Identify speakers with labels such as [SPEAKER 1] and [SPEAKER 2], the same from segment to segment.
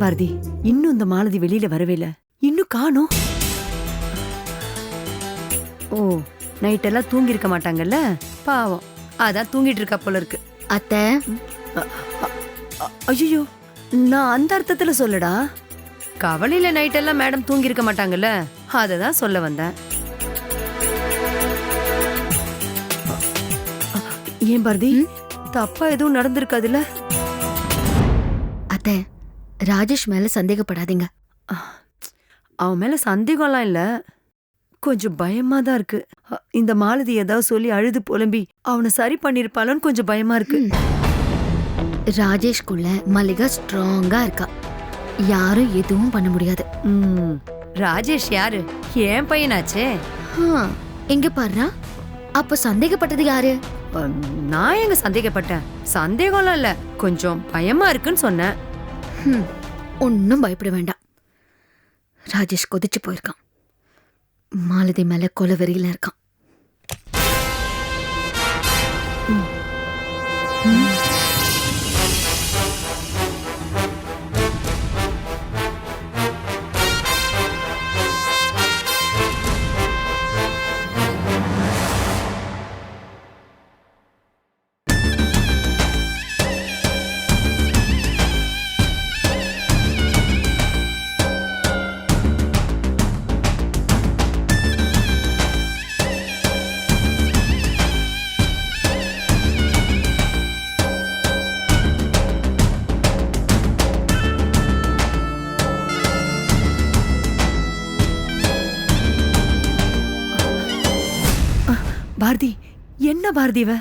[SPEAKER 1] என்ன பாரதி. இன்னும் இந்த மாலதி வெளியில வரவே இல்ல இன்னும் காணோம். ஓ நைட் எல்லாம் தூங்கி இருக்க மாட்டாங்கல்ல? பாவம். அதான் தூங்கிட்டு இருக்கா போல இருக்கு.
[SPEAKER 2] அத்தை.
[SPEAKER 1] ஐயோ நான் அந்த அர்த்தத்துல சொல்லடா. கவலையில நைட் எல்லாம் மேடம் தூங்கி இருக்க மாட்டாங்கல்ல? அதை தான் சொல்ல வந்தேன். ஏன் பாரதி? தப்பா எதுவும் நடந்திருக்காதுல்ல?
[SPEAKER 2] அத்தை ராஜேஷ் மேல சந்தேகப்படாதீங்க.
[SPEAKER 1] அவன் மேல சந்தேகம்லாம் இல்ல. கொஞ்சம் பயமா தான் இருக்கு. இந்த மாலதி ஏதாவது சொல்லி அழுது புலம்பி அவனை சரி பண்ணிருப்பாளோன்னு கொஞ்சம் பயமா இருக்கு.
[SPEAKER 2] ராஜேஷ்குள்ள மல்லிகா ஸ்ட்ராங்கா இருக்கா. யாரும் எதுவும் பண்ண முடியாது.
[SPEAKER 1] ம், ராஜேஷ் யாரு? ஏன் பையனாச்சே.
[SPEAKER 2] எங்க பாருடா அப்ப சந்தேகப்பட்டது யாரு?
[SPEAKER 1] நான் எங்க சந்தேகப்பட்டேன்? சந்தேகம்லாம் இல்ல. கொஞ்சம் பயமா இருக்குன்னு சொன்னேன்.
[SPEAKER 2] ஒன்றும் பயப்பட வேண்டாம். ராஜேஷ் கொதிச்சு போயிருக்கான். மாலதி மேலே கொலவெறியில இருக்கான்.
[SPEAKER 1] பாரதி என்ன பாரதி இவ?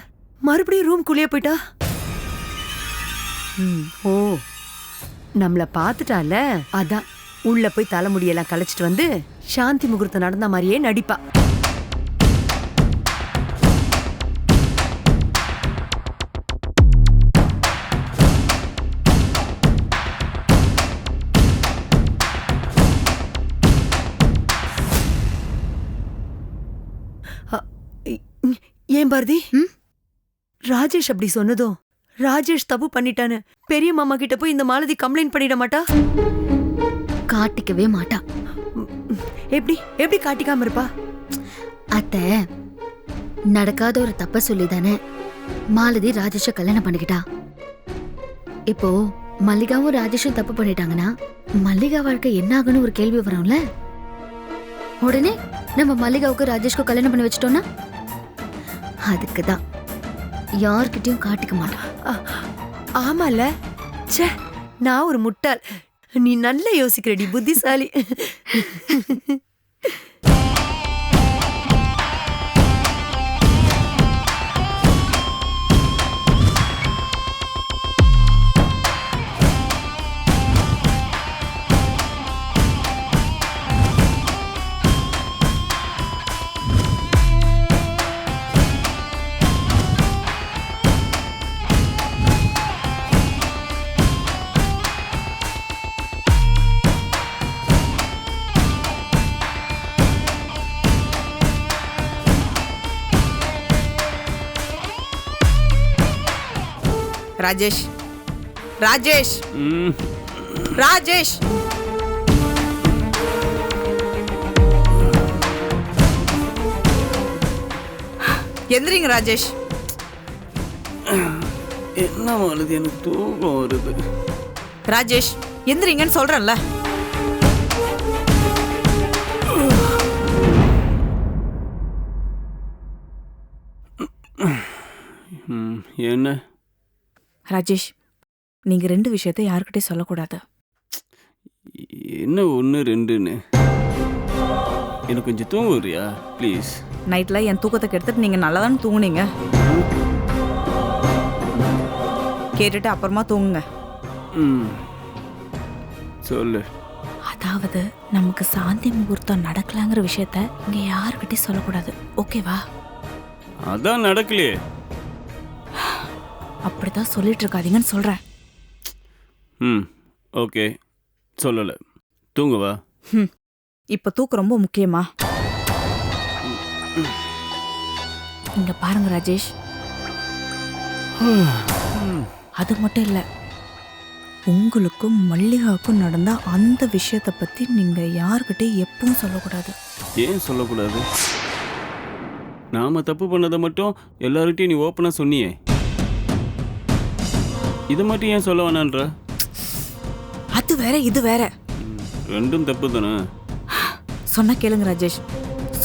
[SPEAKER 1] மறுபடியும் ரூம் குள்ளேயே போயிட்டா ஓ. நம்மள பாத்துட்டால அதான் உள்ள போய் தலைமுடியெல்லாம் களைச்சிட்டு வந்து சாந்தி முகூர்த்தம் நடந்த மாதிரியே நடிப்பா. ஏன் பாரதி? ராஜேஷ் அப்படி சொன்னதும் ராஜேஷ் தப்பு பண்ணிட்டான்னு பெரிய மாமா கிட்ட போய் இந்த மாலதி கம்ப்ளைண்ட் பண்ணிட மாட்டா?
[SPEAKER 2] காட்டிக்கவே மாட்டா.
[SPEAKER 1] எப்படி எப்படி காட்டிக்காம இருப்பா?
[SPEAKER 2] அத்தை நடக்காத ஒரு தப்ப சொல்லி தானே மாலதி ராஜேஷ கல்யாணம் பண்ணிக்கிட்டா? இப்போ மல்லிகாவும் ராஜேஷும் தப்பு பண்ணிட்டாங்கன்னா மல்லிகா வாழ்க்கை என்ன ஆகுன்னு ஒரு கேள்வி வரும்ல? உடனே நம்ம மல்லிகாவுக்கு ராஜேஷ்க்கு கல்யாணம் பண்ணி வச்சிட்டோம்னா? அதுக்கு தான் யார்கிட்டயும் காட்டிக்க மாட்டா
[SPEAKER 1] ஆ, ஆமால. ச்சே நான் ஒரு முட்டாள். நீ நல்லா யோசிக்கிறடி புத்திசாலி.
[SPEAKER 3] ராஜேஷ். ராஜேஷ். ராஜேஷ். எந்திரிங்க ராஜேஷ்.
[SPEAKER 4] என்ன மாலதி எனக்கு தூக்கம் வருது.
[SPEAKER 3] ராஜேஷ் எந்திரிங்கன்னு சொல்றேன்ல.
[SPEAKER 5] ராஜேஷ் நீங்க ரெண்டு விஷயத்தை யாருக்கிட்டே சொல்லக்கூடாது.
[SPEAKER 4] என்ன ஒன்று ரெண்டுன்னு? எனக்கு கொஞ்சம் தூங்க வரியா? ப்ளீஸ்
[SPEAKER 5] நைட்ல என் தூக்கத்தை கெடுத்துட்டு நீங்க நல்லா தானே தூங்குனீங்க? கேட்டுட்டு அப்புறமா தூங்குங்க.
[SPEAKER 4] ம். சொல்லு.
[SPEAKER 5] அதாவது நமக்கு சாந்தி முகூர்த்தம் நடக்கலாங்கிற விஷயத்த இங்க யாருக்கிட்டே சொல்லக்கூடாது. ஓகேவா?
[SPEAKER 4] அதான் நடக்கலையே.
[SPEAKER 5] அப்படிதான் சொல்லிட்டு இருக்காதீங்கன்னு சொல்றேன்.
[SPEAKER 4] ம் ஓகே. சொல்லலை. தூங்கவா
[SPEAKER 5] ஹம். இப்ப தூக்கம் ரொம்ப முக்கியமா? இங்க பாருங்க ராஜேஷ். அது மட்டும் இல்ல உங்களுக்கும் மல்லிகாவுக்கும் நடந்த அந்த விஷயத்தை பற்றி நீங்கள் யார்கிட்டயும் எப்பவும் சொல்லக்கூடாது.
[SPEAKER 4] ஏன் சொல்லக்கூடாது? நாம தப்பு பண்ணதை மட்டும் எல்லார்கிட்டையும் நீ ஓப்பனாக சொன்னியே. இதை மட்டும் ஏன் சொல்ல வேணான்ற?
[SPEAKER 5] அது வேற இது வேற.
[SPEAKER 4] ரெண்டும் தப்பு தானே
[SPEAKER 5] சொன்னா கேளுங்க ராஜேஷ்.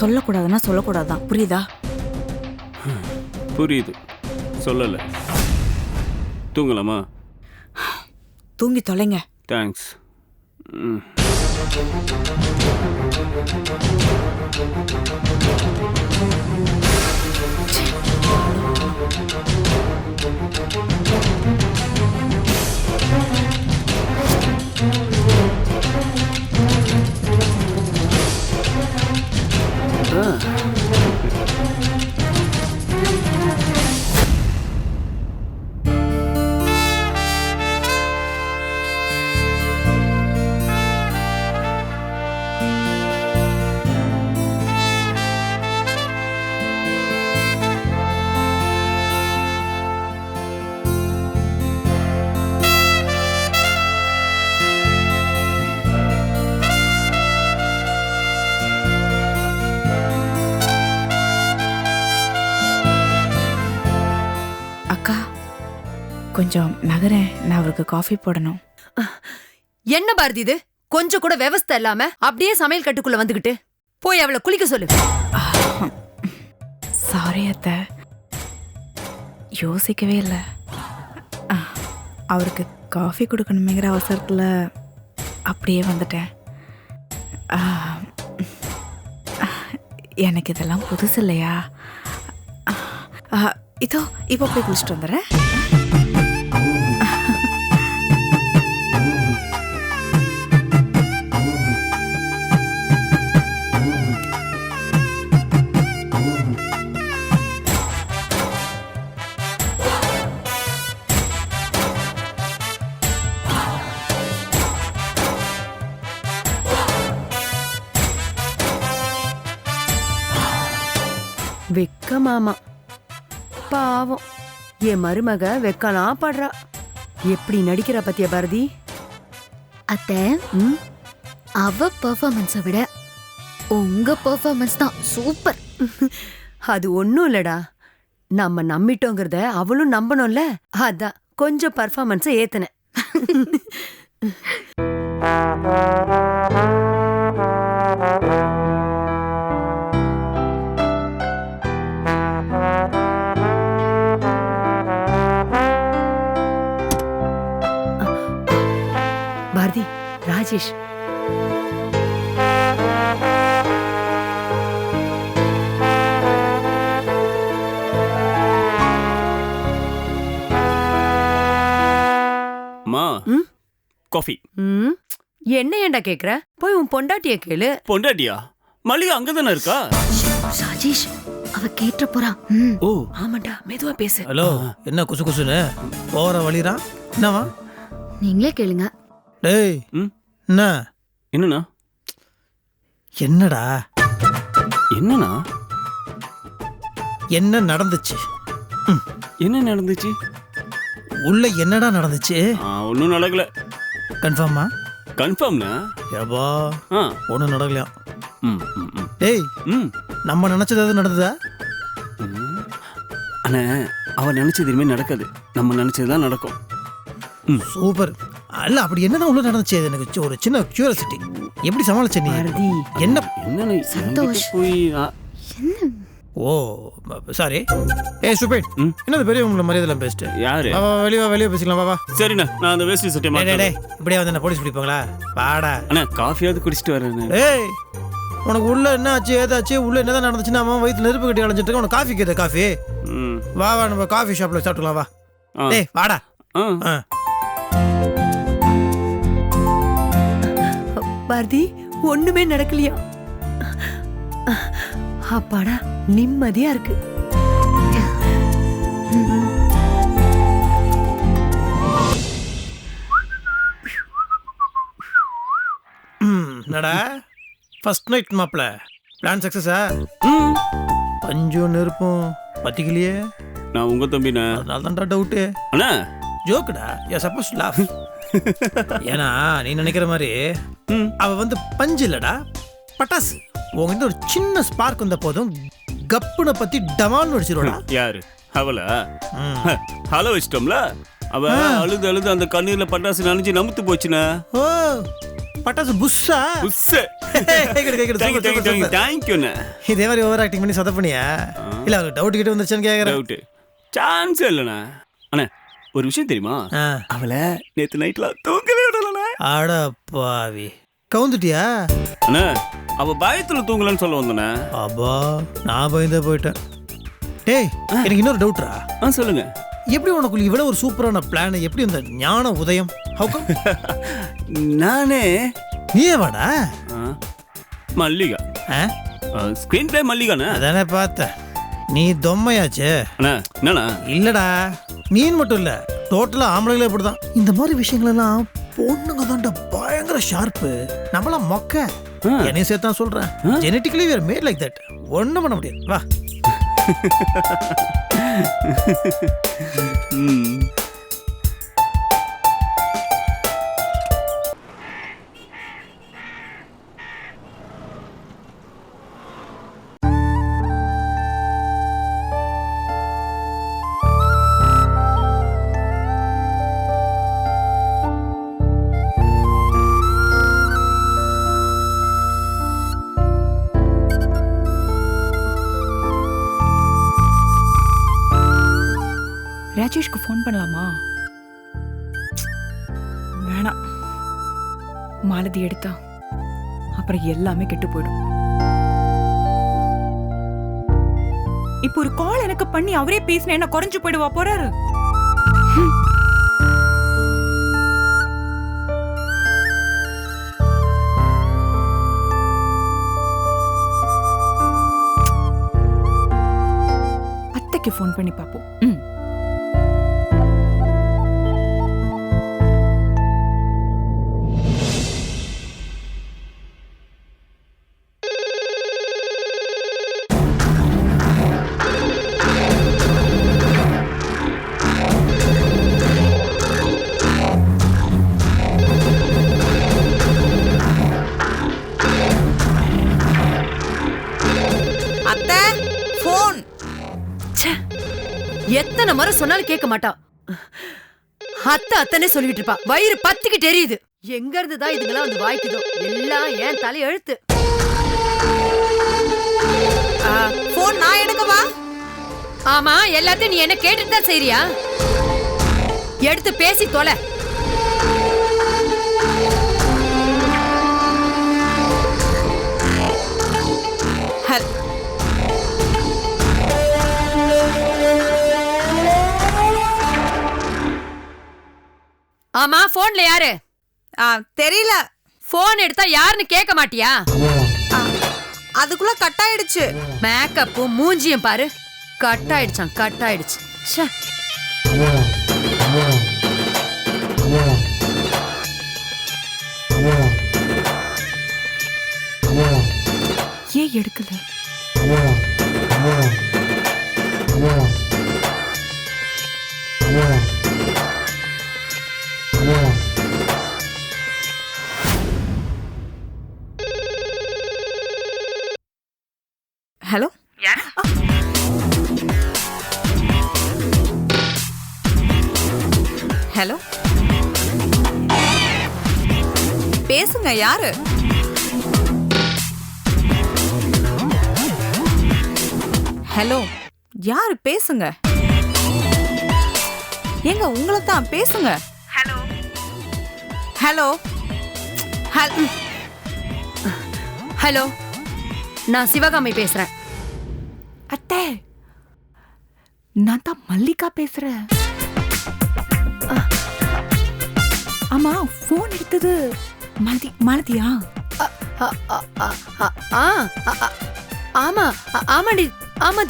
[SPEAKER 5] சொல்லக்கூடாதுன்னா சொல்லக்கூடாதான் புரியுதா?
[SPEAKER 4] புரியுது. சொல்லலை. தூங்கலாமா?
[SPEAKER 5] தூங்கி தொலைங்க.
[SPEAKER 4] தேங்க்ஸ் ம்.
[SPEAKER 5] 응. கொஞ்சம் நகரேன் நான் அவருக்கு காஃபி போடணும்.
[SPEAKER 1] என்ன பாரதி இது? கொஞ்சம் கூட விவஸ்தை இல்லாம அப்படியே சமையல் கட்டுக்குள்ள வந்துகிட்டு. போய் அவளை குளிக்க சொல்லு.
[SPEAKER 5] சாரி அத்தை. யோசிக்கவே இல்லை. அவருக்கு காஃபி கொடுக்கணுமேங்கிற அவசரத்தில் அப்படியே வந்துட்டேன். எனக்கு இதெல்லாம் புதுசு இல்லையா? இதோ இப்போ போய் குளிச்சுட்டு வந்துடுறேன்.
[SPEAKER 1] வெக்க மாமா. பாவம். என் மருமக வெக்கலாம் படுறா. எப்படி நடிக்கிறா பத்தியா பாரதி?
[SPEAKER 2] அத்தை
[SPEAKER 1] ம்?
[SPEAKER 2] அவ பெர்ஃபார்மன்ஸை விட உங்க பெர்ஃபார்மன்ஸ் தான் சூப்பர்
[SPEAKER 1] அது ஒண்ணும் இல்லடா. நம்ம நம்பிட்டோங்கிறத அவளும் நம்பணும்ல? அதான் கொஞ்சம் பர்ஃபார்மன்ஸை ஏத்துனேன். ராஜேஷ். ம்?
[SPEAKER 4] காஃபி.
[SPEAKER 1] ம்? என்ன ஏன்டா கேக்குற? போய் உன் பொண்டாட்டிய கேளு.
[SPEAKER 4] பொண்டாட்டியா? மல்லிகா அங்கே தானே இருக்கா?
[SPEAKER 2] ராஜேஷ் அவ கேட்ட போறா.
[SPEAKER 4] ஓ.
[SPEAKER 1] ஆமாண்டா மெதுவா பேசு.
[SPEAKER 6] ஹலோ என்ன குசு குசுன்னு? போகிற வழிறான் என்னவா?
[SPEAKER 2] நீங்களே கேளுங்க.
[SPEAKER 6] டேய்.
[SPEAKER 4] ம்?
[SPEAKER 6] என்ன?
[SPEAKER 4] என்னண்ணா?
[SPEAKER 6] என்னடா?
[SPEAKER 4] என்னண்ணா?
[SPEAKER 6] என்ன நடந்துச்சு?
[SPEAKER 4] என்ன நடந்துச்சு?
[SPEAKER 6] உள்ள என்னடா நடந்துச்சு?
[SPEAKER 4] ஒன்றும் நடக்கல.
[SPEAKER 6] கன்ஃபார்மா?
[SPEAKER 4] கன்ஃபார்ம்ண்ணா?
[SPEAKER 6] ஏபா
[SPEAKER 4] ஆ.
[SPEAKER 6] ஒன்றும் நடக்கலையா?
[SPEAKER 4] ம் ம்
[SPEAKER 6] டேய்
[SPEAKER 4] ம்.
[SPEAKER 6] நம்ம நினைச்சது எதுவும் நடந்ததா.
[SPEAKER 4] அண்ணா அவன் நினைச்சது இனிமே நடக்காது. நம்ம நினைச்சது தான் நடக்கும். ம்.
[SPEAKER 6] சூப்பர். அல்ல அப்படி என்னதான் உள்ள நடந்துச்சு? அது எனக்கு ஒரு சின்ன கியூரியாசிட்டி எப்படி சமாளிச்ச நீ?
[SPEAKER 1] பாரதி.
[SPEAKER 6] என்ன?
[SPEAKER 2] சந்தோஷ்.
[SPEAKER 4] போய் ஆ,
[SPEAKER 6] ஓ சாரி. ஏ சுபேட். என்னது பெரிய உங்களை மரியாதை பேசிட்டு?
[SPEAKER 4] யாரு?
[SPEAKER 6] வா வா வெளியே வா வெளியே பேசிக்கலாம் வா வா.
[SPEAKER 4] சரிண்ணா நான் அந்த வேஷ்டி சட்டை
[SPEAKER 6] டேய், டேய்,
[SPEAKER 4] மாட்டேன்
[SPEAKER 6] டேய், இப்படியே வந்து என்ன போலீஸ் பிடிப்பாங்களா? வாடா.
[SPEAKER 4] அண்ணா காஃபியாவது குடிச்சிட்டு வரேன்
[SPEAKER 6] ஏய் உனக்கு உள்ள என்ன ஆச்சு ஏதாச்சு? உள்ள என்னதான் நடந்துச்சுன்னா அவன் வயிற்று நெருப்பு கட்டி அலைஞ்சிட்டு உனக்கு காஃபி கேட்ட காஃபி?
[SPEAKER 4] ம்.
[SPEAKER 6] வா வா நம்ம காஃபி ஷாப்ல சாப்பிட்டுலாம் வா.
[SPEAKER 4] ஆ.
[SPEAKER 6] டேய் வாடா.
[SPEAKER 4] ஆ.
[SPEAKER 6] ஆ.
[SPEAKER 1] பாரதி ஒண்ணுமே நடக்கலையா? அப்பாடா நிம்மதியா இருக்கு.
[SPEAKER 6] என்னடா? ஃபர்ஸ்ட் நைட் மாப்ள பிளான் சக்ஸஸா
[SPEAKER 4] ம்.
[SPEAKER 6] பஞ்சும் நெருப்பும் பத்திக்கலையே?
[SPEAKER 4] நான் உங்க தம்பிண்ணே.
[SPEAKER 6] அதனால தான்டா டவுட்டு
[SPEAKER 4] அண்ணா
[SPEAKER 6] ஜோக்குடா யா சப்போஸ் லாஃப் ஏன்னா நீ நினைக்கிற மாதிரி. அவ வந்து பஞ்சு இல்லடா பட்டாசு. உங்ககிட்ட ஒரு சின்ன ஸ்பார்க் வந்த போதும். கப்புனை பத்தி டமால்னு அடிச்சிருவாடா
[SPEAKER 4] யாரு? அவளா. ஹலோ வச்சிட்டோம்ல அவ அழுது அழுது அந்த கண்ணீர்ல பட்டாசு நனைஞ்சு நமுத்து போச்சுண்ணா.
[SPEAKER 6] ஓ பட்டாசு புஷ்ஷா?
[SPEAKER 4] you அண்ணா.
[SPEAKER 6] இதே மாதிரி ஓவர் ஆக்டிங் பண்ணி சொதப்பனியா இல்ல அவளுக்கு டவுட் கிட்ட வந்துருச்சுன்னு கேக்குறேன்.
[SPEAKER 4] Chance ஏ இல்லண்ணா. அண்ணா, ஒரு விஷயம் தெரியுமா. அவளை நேத்து நைட்ல தூங்கவே விடலண்ணா.
[SPEAKER 6] அட பாவி கவுந்துட்டியா?
[SPEAKER 4] அண்ணா அவ பயத்துல தூங்கலன்னு சொல்ல வந்தண்ணா.
[SPEAKER 6] அப்பா நான் பயந்தே போயிட்டேன். டேய் எனக்கு இன்னொரு டவுட்ரா?
[SPEAKER 4] ஆ சொல்லுங்க.
[SPEAKER 6] எப்படி உனக்குள்ள இவ்வளவு ஒரு சூப்பரான பிளான் எப்படி இந்த ஞான உதயம்? How come?
[SPEAKER 4] நானே
[SPEAKER 6] நீயே வாடா.
[SPEAKER 4] மல்லிகா.
[SPEAKER 6] ஆ?
[SPEAKER 4] ஸ்கிரீன் பிளே மல்லிகாண்ணா.
[SPEAKER 6] அதானே பார்த்தேன். நீ தொம்மையாச்சே.
[SPEAKER 4] அண்ணா என்னண்ணா?
[SPEAKER 6] இல்லடா. நீன் மட்டும் இல்ல டோட்டலா ஆம்பளைங்களே இப்படிதான். இந்த மாதிரி விஷயங்கள் எல்லாம் பொண்ணுங்க தான்டா பயங்கர ஷார்ப்பு நம்மளாம் மொக்க. என்னையும் சேர்த்து தான் சொல்றேன் genetically were made like that ஒண்ணும் பண்ண முடியாது. வா.
[SPEAKER 3] பண்ணலாமா? வேணாம். மாலதி எடுத்தா. அப்புறம் எல்லாமே கெட்டு போயிடும். இப்போ ஒரு கால் எனக்கு பண்ணி அவரே பேசின என்ன குறைஞ்சு போயிடுவா போறாரு? அத்தைக்கு ஃபோன் பண்ணி பார்ப்போம்.
[SPEAKER 1] எத்தனை முறை சொன்னாலும் கேட்க மாட்டா. அத்தை அத்தனே சொல்லிட்டு இருப்பா. வயிறு பத்திக்கிட்டு எரியுது. எங்க இருந்து தான் இதுங்கெல்லாம் வந்து வாய்க்குதோ? எல்லாம் ஏன் தலை எழுத்து
[SPEAKER 5] ஃபோன் நான் எடுக்கவா?
[SPEAKER 1] ஆமா எல்லாத்தையும் நீ என்ன கேட்டுட்டு தான் செய்றியா? எடுத்து பேசி தொலை. ஆமா போன்ல யாரு?
[SPEAKER 5] ஆ, தெரியல.
[SPEAKER 1] போன் எடுத்தா யாருன்னு கேட்க மாட்டியா?
[SPEAKER 5] அதுக்குள்ள கட் ஆயிடுச்சு
[SPEAKER 1] மேக்கப்பும் மூஞ்சியும் பாரு. கட் ஆயிடுச்சான் கட் ஆயிடுச்சு ச்சே.
[SPEAKER 3] ஏன் எடுக்கல?
[SPEAKER 5] யாரு? ஹலோ யாரு? பேசுங்க. ஏங்க உங்களை தான் பேசுங்க. ஹலோ. ஹலோ. ஹலோ
[SPEAKER 1] நான் சிவகாமி பேசுறேன்.
[SPEAKER 3] அத்தை நான் தான் மல்லிகா பேசுறேன். ஆமா ஃபோன் எடுத்தது. மாலதி மாலதியா?
[SPEAKER 1] ஆமா ஆமாடி ஆமா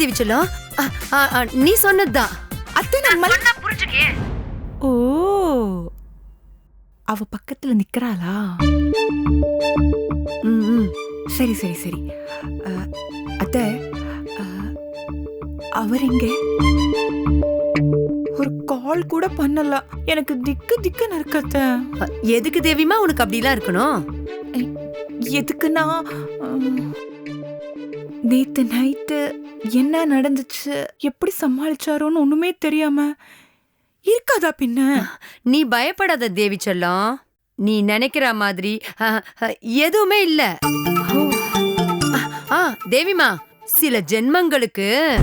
[SPEAKER 1] அ, அ, நீ சொன்னதுதான்.
[SPEAKER 3] அத்தை நான் மல்லிகா ஓ அவ பக்கத்துல நிக்கறாளா?
[SPEAKER 1] ம், ம்.
[SPEAKER 3] சரி சரி சரி. அ, அத்தை அவர் எங்க? கால் கூட பண்ணல. எனக்கு திக்கு அத்தை.
[SPEAKER 1] அ, எதுக்கு தேவிமா உனக்கு அப்படிலாம் இருக்கணும்?
[SPEAKER 3] எதுக்குன்னா நேத்து நைட்டு என்ன நடந்துச்சு எப்படி சமாளிச்சாரோன்னு ஒண்ணுமே தெரியாம இருக்காதா பின்ன?
[SPEAKER 1] நீ பயப்படாத தேவி செல்லம். நீ நினைக்கிற மாதிரி எதுவுமே இல்ல. தேவிமா சில ஜென்மங்களுக்கு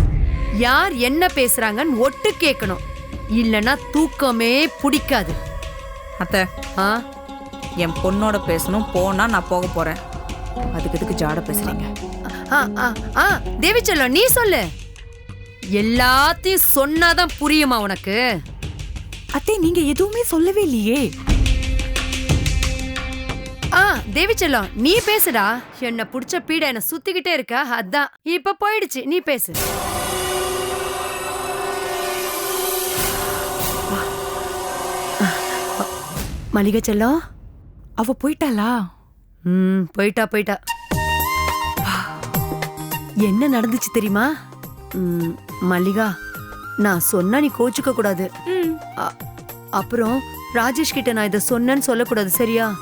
[SPEAKER 1] யார் என்ன பேசுறாங்கன்னு ஒட்டு கேட்கணும். இல்லனா தூக்கமே பிடிக்காது.
[SPEAKER 3] அத்தை
[SPEAKER 1] ஆ?
[SPEAKER 3] என் பொண்ணோட பேசணும் போனா நான் போக போறேன். அதுக்கு எதுக்கு ஜாட பேசுறீங்க.
[SPEAKER 1] ஆ, ஆ, ஆ, தேவி செல்லம் நீ சொல்லு. எல்லாத்தையும் சொன்னாதான் புரியுமா உனக்கு?
[SPEAKER 3] அத்தை நீங்க எதுவுமே சொல்லவே இல்லையே.
[SPEAKER 1] ஆ தேவி செல்லம் நீ பேசுடா. என்ன புடிச்ச பீட என்ன சுத்திக்கிட்டே இருக்க அதான். இப்ப போயிடுச்சு நீ பேசு. மளிகை செல்லம்
[SPEAKER 3] அவ போயிட்டாளா?
[SPEAKER 1] ம் போயிட்டா போயிட்டா. என்ன நடந்துச்சு தெரியுமா? ம், மல்லிகா நான் சொன்னா நீ கோச்சுக்க கூடாது. அ- அப்புறம் ராஜேஷ் கிட்ட நான் இதை சொன்னேன்னு சொல்லக்கூடாது சரியா?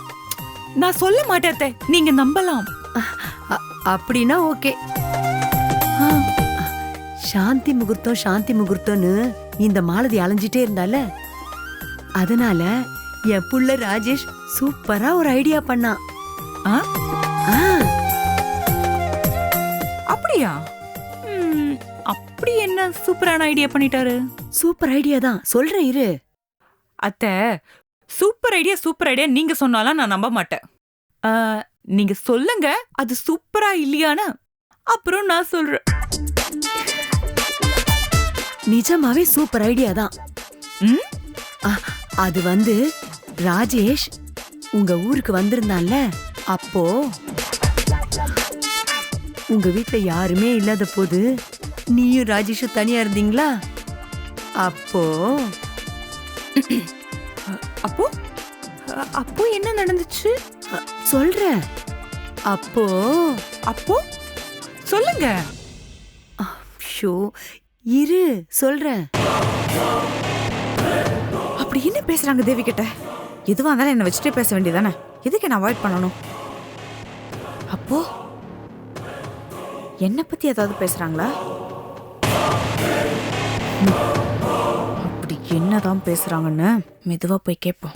[SPEAKER 3] நான் சொல்ல மாட்டேன் அத்தை. நீங்க நம்பலாம்.
[SPEAKER 1] அ- அப்படின்னா ஓகே. சாந்தி முகூர்த்தம் சாந்தி முகூர்த்தம்னு இந்த மாலதி அலைஞ்சிட்டே இருந்தால? அதனால என் புள்ள ராஜேஷ் சூப்பரா ஒரு ஐடியா பண்ணான்
[SPEAKER 3] ஆ?
[SPEAKER 1] ஆ,
[SPEAKER 3] அப்படியா? அப்படி என்ன சூப்பரான ஐடியா பண்ணிட்டாரு?
[SPEAKER 1] சூப்பர் ஐடியா தான். சொல்றேன் இரு.
[SPEAKER 3] அத்தை சூப்பர் ஐடியா சூப்பர் ஐடியா நீங்க சொன்னாலும் நான் நம்ப மாட்டேன். நீங்க சொல்லுங்க அது சூப்பரா இல்லையான்னு. அப்புறம் நான் சொல்றேன்.
[SPEAKER 1] நிஜமாவே சூப்பர் ஐடியா தான். அது வந்து ராஜேஷ் உங்க ஊருக்கு வந்திருந்தான்ல அப்போ உங்க வீட்ல யாருமே இல்லாத போது நீயும் ராஜேஷும் தனியா இருந்தீங்களா? அப்போ
[SPEAKER 3] அப்போ? அப்போ என்ன நடந்துச்சு?
[SPEAKER 1] அ, சொல்றேன் அப்போ
[SPEAKER 3] அப்போ? சொல்லுங்க.
[SPEAKER 1] ஷோ இரு சொல்றேன்
[SPEAKER 3] அப்படி என்ன பேசுறாங்க தேவி கிட்ட? எதுவாக இருந்தாலும் என்னை வச்சுட்டே பேச வேண்டியதானே எதுக்கு என்ன அவாய்ட் பண்ணணும்? அப்போ என்னை பற்றி ஏதாவது பேசுகிறாங்களா அப்படி என்னதான் பேசுறாங்கன்னு மெதுவா போய் கேட்போம்.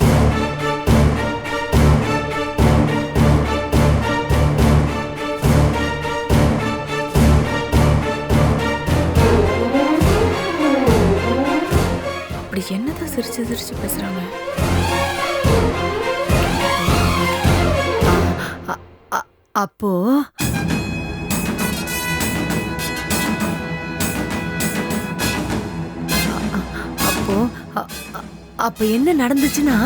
[SPEAKER 3] அப்படி என்னதான் சிரிச்சு சிரிச்சு பேசுறாங்க?
[SPEAKER 1] அப்போ அப்போ அப்ப என்ன நடந்துச்சுன்னா